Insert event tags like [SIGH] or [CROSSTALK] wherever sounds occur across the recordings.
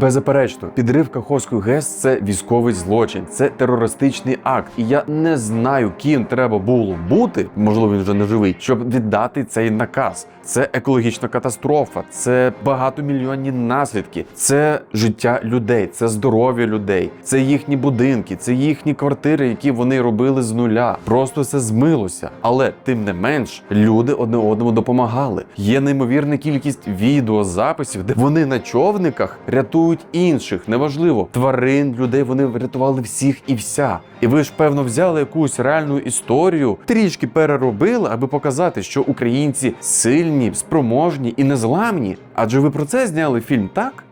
Беззаперечно, підрив Каховської ГЕС це військовий злочин, це терористичний акт. І я не знаю, ким треба було бути, можливо, він вже не живий, щоб віддати цей наказ. Це екологічна катастрофа, це багатомільйонні наслідки, це життя людей, це здоров'я людей, це їхні будинки, це їхні квартири, які вони робили з нуля. Просто все змилося. Але тим не менш, люди одне одному допомагали. Є неймовірна кількість відеозаписів, де вони на човниках рятують інших. Неважливо, тварин, людей вони врятували всіх і вся. І ви ж певно взяли якусь реальну історію, трішки переробили, аби показати, що українці сильні, спроможні і незламні. Адже ви про це зняли фільм, так?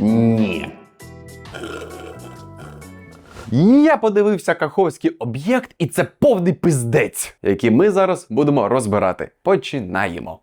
Ні. Я подивився Каховський об'єкт, і це повний пиздець, який ми зараз будемо розбирати. Починаємо.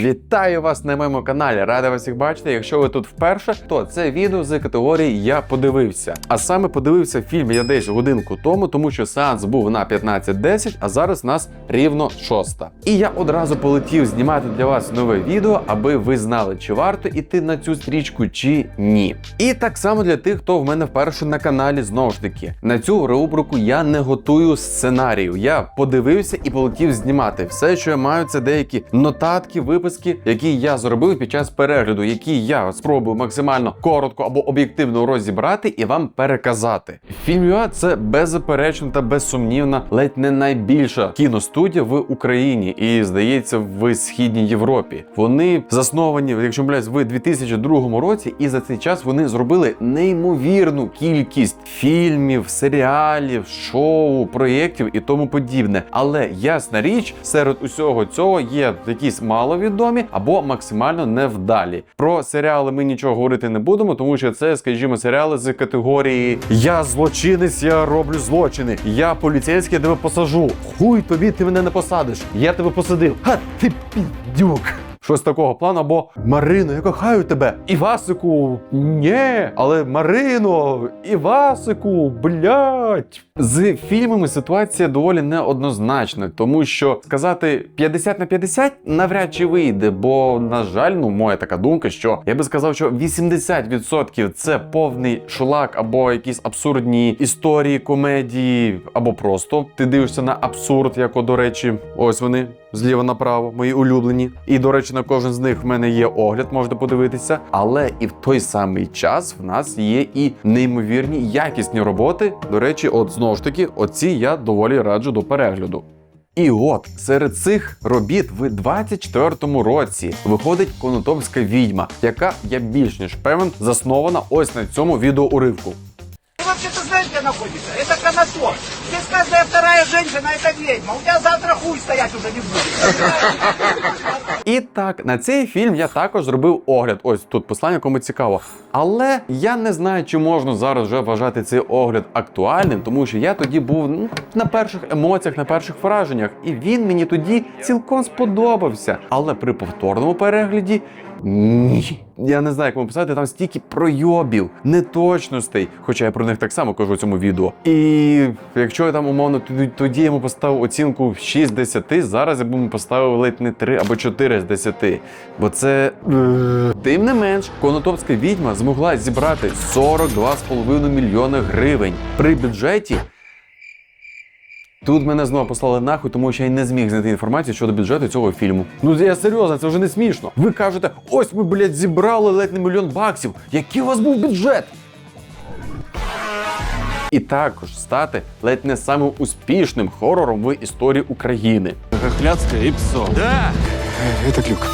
Вітаю вас на моєму каналі. Радий вас всіх бачити. Якщо ви тут вперше, то це відео з категорії Я подивився. А саме подивився фільм я десь годинку тому, тому що сеанс був на 15.10, а зараз нас рівно шоста. І я одразу полетів знімати для вас нове відео, аби ви знали, чи варто іти на цю стрічку, чи ні. І так само для тих, хто в мене вперше на каналі знову ж таки. На цю рубрику я не готую сценарію. Я подивився і полетів знімати. Все, що я маю, це деякі нотатки, виписки, які я зробив під час перегляду, які я спробую максимально коротко або об'єктивно розібрати і вам переказати. Фільм ЮА це беззаперечно та безсумнівна, ледь не найбільша кіностудія в Україні і здається в східній Європі. Вони засновані, якщо не в 2002 році, і за цей час вони зробили неймовірну кількість фільмів, серіалів, шоу, проєктів і тому подібне. Але ясна річ, серед усього цього є якісь маловідомі або максимально невдалі. Про серіали ми нічого говорити не будемо, тому що це, скажімо, серіали з категорії Я злочинець, я роблю злочини. Я поліцейський, я тебе посажу. Хуй тобі, ти мене не посадиш. Я тебе посадив. Ха, ти піддюк. Щось такого плану, або Марино, я кохаю тебе. Івасику, ні, але Марино, Івасику, блять. З фільмами ситуація доволі неоднозначна, тому що сказати 50 на 50 навряд чи вийде, бо, на жаль, ну моя така думка, що я би сказав, що 80% це повний шлак або якісь абсурдні історії, комедії, або просто ти дивишся на абсурд, як, до речі, ось вони зліва направо, мої улюблені. І, до речі, на кожен з них в мене є огляд, можете подивитися. Але і в той самий час в нас є і неймовірні якісні роботи. До речі, от знову ж таки, оці я доволі раджу до перегляду. І от серед цих робіт в 24-му році виходить Конотопська відьма, яка я більш ніж певен заснована ось на цьому відеоуривку. Ты вообще-то знаешь, где находится? Это Конотоп. Каждая вторая женщина это ведьма. У тебя завтра хуй стоять уже не будет. І так, на цей фільм я також зробив огляд. Ось тут послання, кому цікаво. Але я не знаю, чи можна зараз вже вважати цей огляд актуальним, тому що я тоді був ну, на перших емоціях, на перших враженнях, і він мені тоді цілком сподобався. Але при повторному перегляді. Ні, я не знаю, як вам писати, там стільки пройобів, неточностей, хоча я про них так само кажу у цьому відео. І якщо я там умовно тоді, йому поставив оцінку 6 з 10, зараз я б йому поставив ледь не 3 або 4 з 10. Бо це. Тим не менш, Конотопська відьма змогла зібрати 42,5 мільйона гривень при бюджеті. Тут мене знову послали нахуй, тому що я не зміг знайти інформацію щодо бюджету цього фільму. Ну я серйозно, це вже не смішно. Ви кажете, ось ми, блядь, зібрали ледь не мільйон баксів. Який у вас був бюджет? І також стати ледь не самим успішним хорором в історії України. Хохляцкое и псо. Да! Это глюк.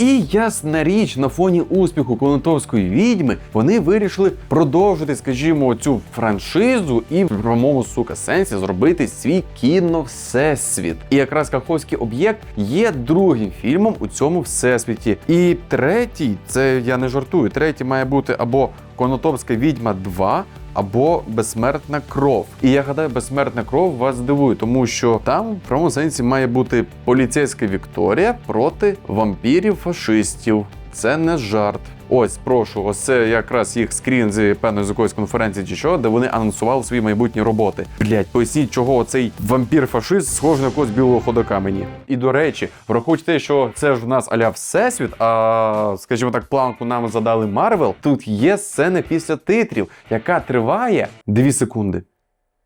І ясна річ, на фоні успіху Конотопської відьми вони вирішили продовжити, скажімо, цю франшизу і в прямому сука сенсі зробити свій кіно всесвіт. І якраз Каховський об'єкт є другим фільмом у цьому всесвіті. І третій, це я не жартую, третій має бути або Конотопська відьма 2, або безсмертна кров. І я гадаю, безсмертна кров вас здивує, тому що там в прямому сенсі має бути поліцейська Вікторія проти вампірів-фашистів. Це не жарт. Ось, прошу, ось це якраз їх скрін з певної з якоїсь конференції чи що, де вони анонсували свої майбутні роботи. Блять, поясніть, чого оцей вампір-фашист схожий на якогось білого ходока мені. І до речі, враховуйте те, що це ж в нас аля всесвіт, а скажімо так, планку нам задали Марвел. Тут є сцена після титрів, яка триває 2 секунди.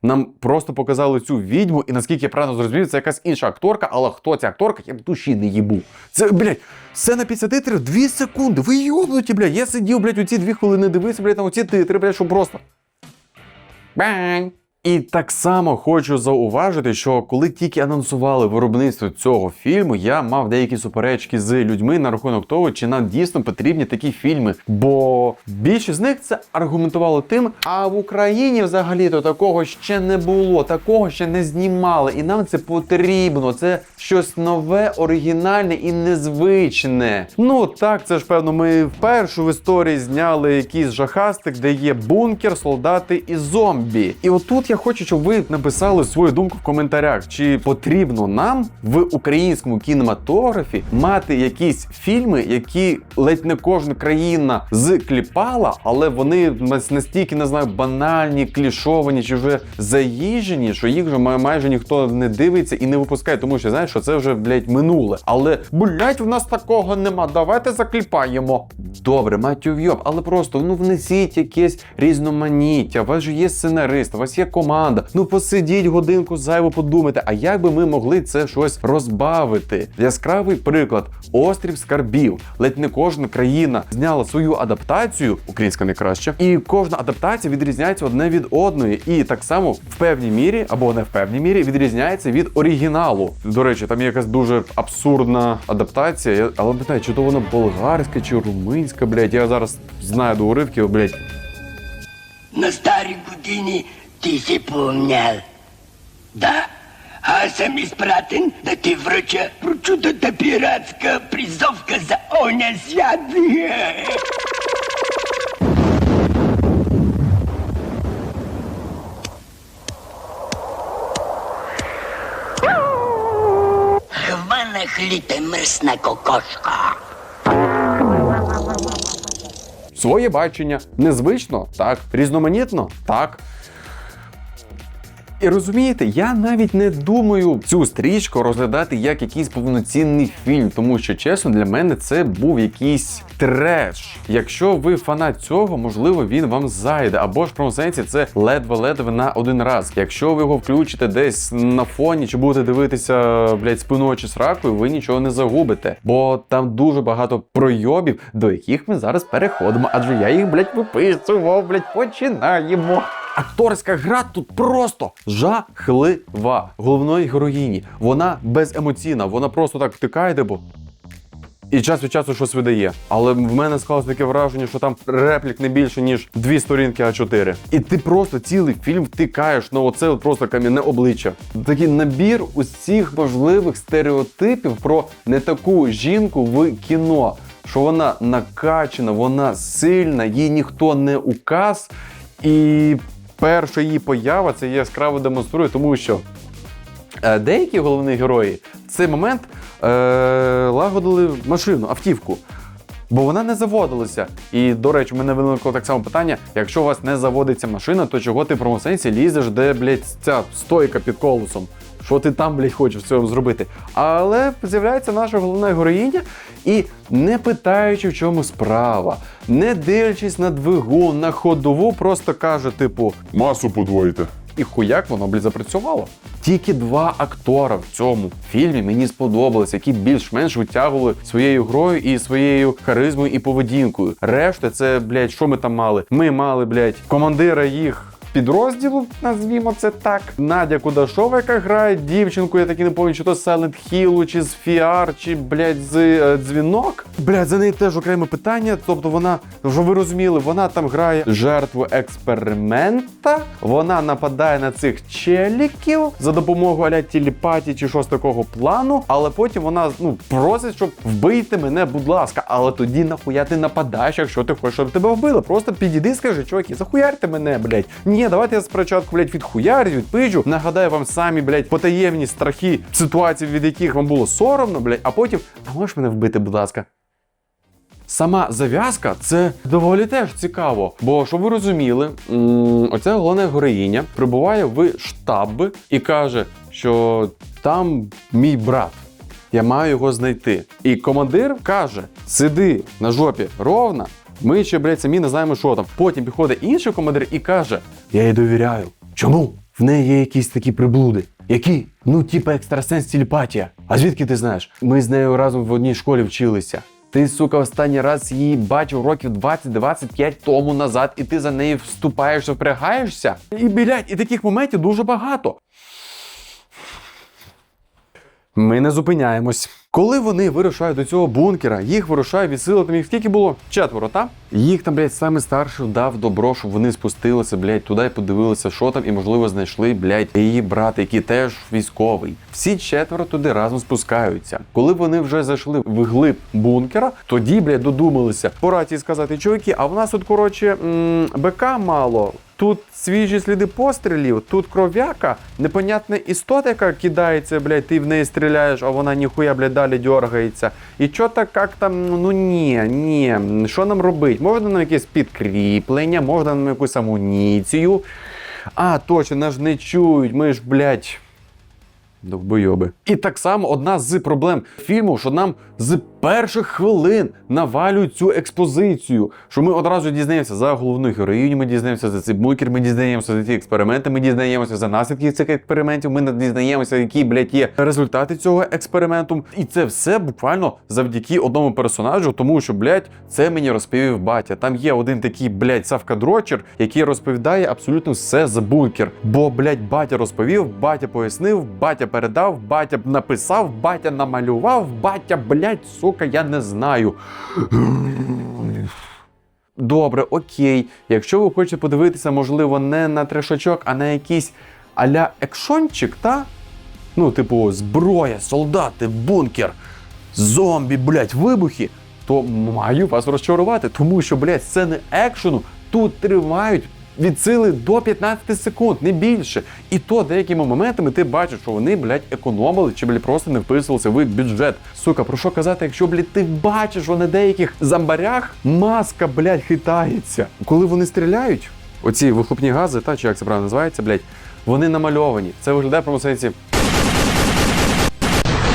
Нам просто показали цю відьму, і наскільки я правильно зрозумів, це якась інша акторка, але хто ця акторка, я в душі не їбу. Це, блядь, сцена після титрів 2 секунди. Ви йобнуті, блядь. Я сидів, блядь, у ці дві хвилини дивився, блядь, на оці титри, блядь, що просто. Бань! І так само хочу зауважити, що коли тільки анонсували виробництво цього фільму, я мав деякі суперечки з людьми на рахунок того, чи нам дійсно потрібні такі фільми. Бо більшість з них це аргументувало тим, а в Україні взагалі-то такого ще не було, такого ще не знімали, і нам це потрібно. Це щось нове, оригінальне і незвичне. Ну так, це ж певно, ми вперше в історії зняли якийсь жахастик, де є бункер, солдати і зомбі. І отут я хочу, щоб ви написали свою думку в коментарях, чи потрібно нам в українському кінематографі мати якісь фільми, які ледь не кожна країна зкліпала, але вони настільки не знаю, банальні, клішовані чи вже заїжджені, що їх вже майже ніхто не дивиться і не випускає, тому що знаєш, що це вже блядь, минуле. Але блядь, в нас такого нема. Давайте закліпаємо. Добре, матю вйоб, але просто ну внесіть якесь різноманіття. У вас же є сценарист, у вас є команда. Ну посидіть годинку зайво подумайте, а як би ми могли це щось розбавити? Яскравий приклад: острів скарбів. Ледь не кожна країна зняла свою адаптацію, українська найкраща, і кожна адаптація відрізняється одне від одної. І так само в певній мірі або не в певній мірі відрізняється від оригіналу. До речі, там є якась дуже абсурдна адаптація. Я- Але питаю, чи то вона болгарська чи румунська, блядь. Я зараз знаю до уривків, блядь. На старі години ти си помнял. Да, аз съм изпратен да ти връча прочутата пиратска призовка за оня свят. Хванах ли те мръсна кокошка? Своє бачення незвично, так, різноманітно, так. І розумієте, я навіть не думаю цю стрічку розглядати як якийсь повноцінний фільм, тому що чесно, для мене це був якийсь треш. Якщо ви фанат цього, можливо, він вам зайде. Або ж в сенсі це ледве-ледве на один раз. Якщо ви його включите десь на фоні, чи будете дивитися, блядь, спиною чи сракою, ви нічого не загубите. Бо там дуже багато пройобів, до яких ми зараз переходимо, адже я їх, блядь, виписував, блядь, починаємо. Акторська гра тут просто жахлива. Головної героїні. Вона беземоційна, вона просто так втикає, бо. І час від часу щось видає. Але в мене склалось таке враження, що там реплік не більше, ніж дві сторінки А4. І ти просто цілий фільм втикаєш на оце просто кам'яне обличчя. Такий набір усіх можливих стереотипів про не таку жінку в кіно. Що вона накачана, вона сильна, їй ніхто не указ. І перша її поява це яскраво демонструє, тому що е, деякі головні герої в цей момент е, лагодили машину, автівку. Бо вона не заводилася. І, до речі, у мене виникло так само питання: якщо у вас не заводиться машина, то чого ти в промосенсі сенсі лізеш, де, блядь, ця стойка під колесом? Що ти там, блядь, хочеш в цьому зробити? Але з'являється наша головна героїня, і не питаючи, в чому справа, не дивлячись на двигун, на ходову, просто каже, типу, Масу подвоїте. і хуяк воно, блядь, запрацювало. Тільки два актора в цьому фільмі мені сподобалися, які більш-менш витягували своєю грою і своєю харизмою і поведінкою. Решта, це, блядь, що ми там мали? Ми мали, блядь, командира їх. Підрозділу, назвімо це так. Надя Кудашова, яка грає дівчинку, я таки не пам'ятаю, чи то Silent Hill, чи з VR, чи, блядь, з е, дзвінок. Блядь, за неї теж окреме питання. Тобто вона, вже ви розуміли, вона там грає жертву експеримента. Вона нападає на цих челіків за допомогою аля телепатії чи щось такого плану. Але потім вона ну просить, щоб вбийте мене, будь ласка. Але тоді нахуя ти нападаєш, якщо ти хочеш, щоб тебе вбили. Просто підійди, скажи, чуваки, захуярте мене, блядь. Ні, давайте я спочатку, блядь, відхуярю, відпижу. Нагадаю вам самі, блядь, потаємні страхи ситуації, від яких вам було соромно, блядь, а потім, а можеш мене вбити, будь ласка. сама зав'язка це доволі теж цікаво. Бо щоб ви розуміли, оця головна героїня прибуває в штаб і каже, що там мій брат. Я маю його знайти. І командир каже: сиди на жопі ровно. Ми ще, блядь, самі не знаємо, що там. Потім підходить інший командир і каже: Я їй довіряю. Чому? В неї є якісь такі приблуди. Які? Ну, типа екстрасенс телепатія. А звідки ти знаєш? Ми з нею разом в одній школі вчилися. Ти, сука, останній раз її бачив років 20-25 тому назад, і ти за нею вступаєш, впрягаєшся. І, блядь, і таких моментів дуже багато. Ми не зупиняємось. Коли вони вирушають до цього бункера, їх вирушає від там їх скільки було? Четверо, та? Їх там, блядь, саме старший дав добро, щоб вони спустилися, блядь, туди і подивилися, що там, і, можливо, знайшли, блядь, її брат, який теж військовий. Всі четверо туди разом спускаються. Коли вони вже зайшли в глиб бункера, тоді, блядь, додумалися по рації сказати, чуваки, а в нас тут, коротше, БК мало. Тут свіжі сліди пострілів, тут кров'яка, непонятна істота, яка кидається, блядь, ти в неї стріляєш, а вона ніхуя, блядь, далі дергається. І що так як там, ну ні, ні, що нам робити? Можна нам якесь підкріплення, можна нам якусь амуніцію. А, точно, нас ж не чують, ми ж, блядь. Довбойоби. І так само одна з проблем фільму, що нам з перших хвилин навалюють цю експозицію. Що ми одразу дізнаємося за головну героїню, ми дізнаємося за цей бункер, ми дізнаємося за ці експерименти, ми дізнаємося за наслідки цих експериментів, ми дізнаємося, які, блядь, є результати цього експерименту. І це все буквально завдяки одному персонажу, тому що, блядь, це мені розповів батя. Там є один такий, блядь, Савка-дрочер, який розповідає абсолютно все за бункер. Бо, блядь, батя розповів, батя пояснив, батя передав, батя написав, батя намалював, батя, блядь, сука, я не знаю. Добре, окей. Якщо ви хочете подивитися, можливо, не на трешачок, а на якийсь аля екшончик, та? Ну, типу, зброя, солдати, бункер, зомбі, блядь, вибухи, то маю вас розчарувати, тому що, блядь, сцени екшену тут тривають від сили до 15 секунд, не більше. І то деякими моментами ти бачиш, що вони, блядь, економили чи, блядь, просто не вписувалися в бюджет. Сука, про що казати, якщо, блядь, ти бачиш, що на деяких зомбарях маска, блядь, хитається. Коли вони стріляють, оці вихлопні гази, та чи як це правильно називається, блядь, вони намальовані. Це виглядає в сенсі.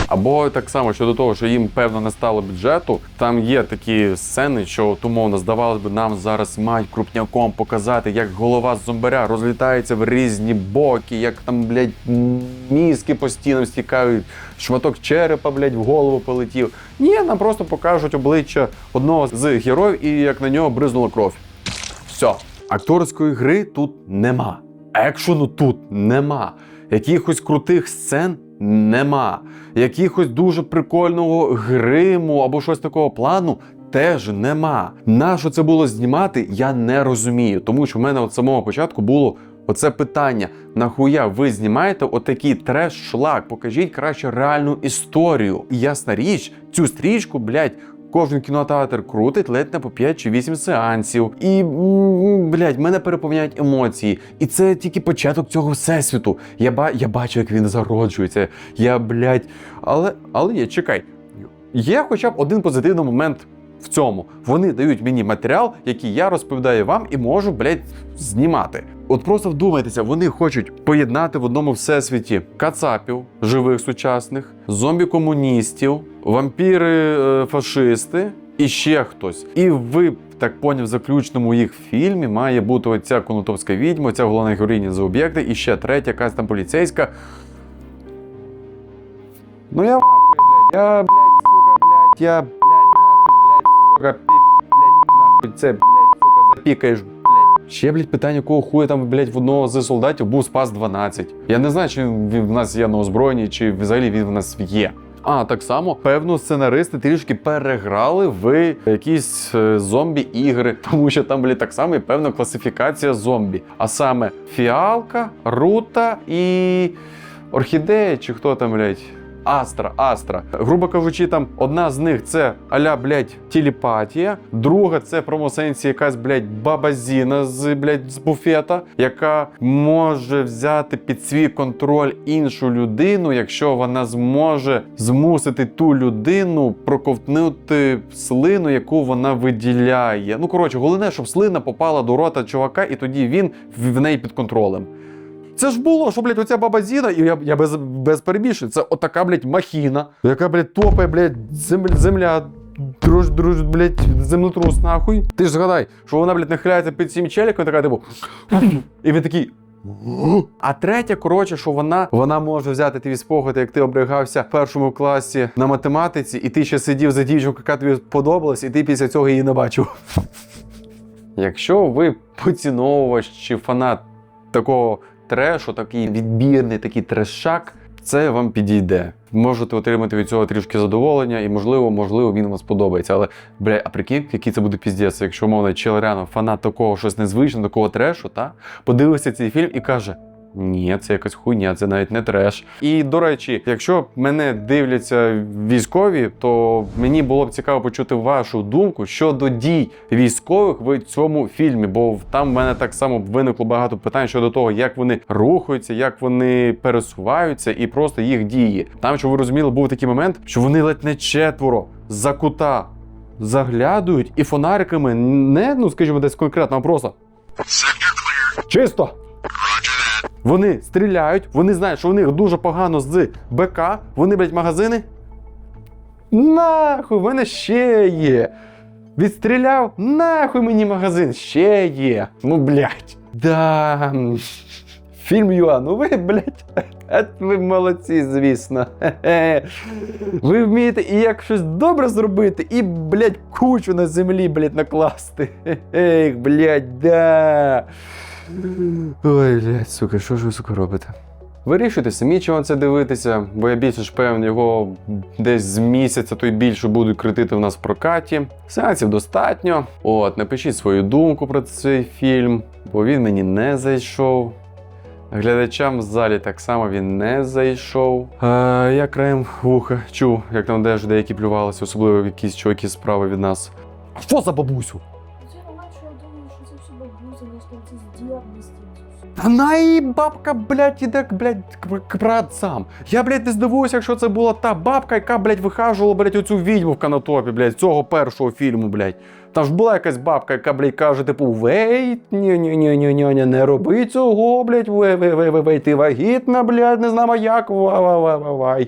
Або так само щодо того, що їм певно не стало бюджету. Там є такі сцени, що умовно здавалось би, нам зараз мають крупняком показати, як голова зомбаря розлітається в різні боки, як там, блядь, мізки постійно стікають, шматок черепа, блядь, в голову полетів. Ні, нам просто покажуть обличчя одного з героїв і як на нього бризнула кров. Все. Акторської гри тут нема. Екшену тут нема. Якихось крутих сцен нема. Якихось дуже прикольного гриму або щось такого плану. Теж нема. Нащо це було знімати, я не розумію. Тому що в мене от самого початку було оце питання: нахуя ви знімаєте отакий треш-шлак? Покажіть краще реальну історію. І ясна річ, цю стрічку, блядь, Кожен кінотеатр крутить ледь на по 5 чи 8 сеансів. І, блядь, мене переповняють емоції. І це тільки початок цього всесвіту. Я, ба- я бачу, як він зароджується. Я, блядь, але, але є, чекай. Є хоча б один позитивний момент в цьому. Вони дають мені матеріал, який я розповідаю вам і можу, блядь, знімати. От просто вдумайтеся, вони хочуть поєднати в одному всесвіті кацапів, живих сучасних, зомбі-комуністів, вампіри-фашисти і ще хтось. І ви так поняв, в заключному їх фільмі має бути оця конотопська відьма, ця головна героїня за об'єкти, і ще третя, якась там поліцейська. Ну я блядь. Я, блядь, сука, блядь, я, блядь, нахуй, блядь, сука, піп, блядь, нахуй, це, блядь, сука, запікаєш. Ще, блядь, питання, кого хуя там, блядь, в одного з солдатів був спас 12. Я не знаю, чи він в нас є на озброєнні, чи взагалі він в нас є. А так само, певно, сценаристи трішки переграли в якісь е, зомбі-ігри, [LAUGHS] тому що там, блядь, так само і певна класифікація зомбі. А саме фіалка, рута і орхідея, чи хто там, блядь. Астра, Астра. Грубо кажучи, там одна з них це аля, блядь, телепатія, друга це в прямому сенсі якась, блядь, баба Зіна з, блядь, з буфета, яка може взяти під свій контроль іншу людину, якщо вона зможе змусити ту людину проковтнути слину, яку вона виділяє. Ну коротше, головне, щоб слина попала до рота чувака, і тоді він в неї під контролем. Це ж було, що, блядь, оця баба Зіна, і я, я без, без перебільшень, це отака, блядь, махіна, яка, блядь, топає, блядь, земля, земля друж, друж, блядь, землетрус, нахуй. Ти ж згадай, що вона, блядь, нахиляється під цим челіком, така, типу, і він такий. А третя, коротше, що вона, вона може взяти твій спогади, як ти обригався в першому класі на математиці, і ти ще сидів за дівчинкою, яка тобі сподобалась, і ти після цього її не бачив. Якщо ви поціновувач чи фанат такого трешу, такий відбірний, такий трешак, це вам підійде. Можете отримати від цього трішки задоволення, і можливо, можливо, він вам сподобається. Але бля, а прикинь, який це буде піздець, якщо мовно челеряно фанат такого щось незвичного, такого трешу, та подивився цей фільм і каже. Ні, це якась хуйня, це навіть не треш. І до речі, якщо мене дивляться військові, то мені було б цікаво почути вашу думку щодо дій військових в цьому фільмі, бо там в мене так само виникло багато питань щодо того, як вони рухаються, як вони пересуваються, і просто їх дії. Там, що ви розуміли, був такий момент, що вони ледь не четверо за кута заглядують і фонариками не ну скажімо, десь конкретно, а просто чисто. Вони стріляють, вони знають, що у них дуже погано з БК, вони, блядь, магазини. Нахуй, в мене ще є. Відстріляв, нахуй мені магазин, ще є. Ну, блядь. Да. Фільм Юа, ну ви, блядь, [LAUGHS] ви молодці, звісно. [LAUGHS] Ви вмієте і як щось добре зробити, і, блядь, кучу на землі, блядь, накласти. [LAUGHS] Ех, блядь, да. Ой, блядь, сука, що ж ви, сука, робите? Вирішуйте самі, чи вам це дивитися, бо я більше ж певен, його десь з місяця, то й більше будуть критити в нас в прокаті. Сеансів достатньо. От, напишіть свою думку про цей фільм, бо він мені не зайшов. Глядачам в залі так само він не зайшов. Е, я краєм вуха чув, як там теж деякі плювалися, особливо якісь чуваки справи від нас. Що за бабусю? Діагності. Вона і бабка, блядь, іде, блядь, к- к праотцам. Я, блядь, не здивуюся, якщо це була та бабка, яка, блядь, вихажувала, блядь, оцю відьму в канатопі, блядь, цього першого фільму, блядь. Там ж була якась бабка, яка, блядь, каже, типу, вейт, ні ні ні ні ні ні не роби цього, блядь, вей, вей, вей, вей, ти вагітна, блядь, не знамо як, ва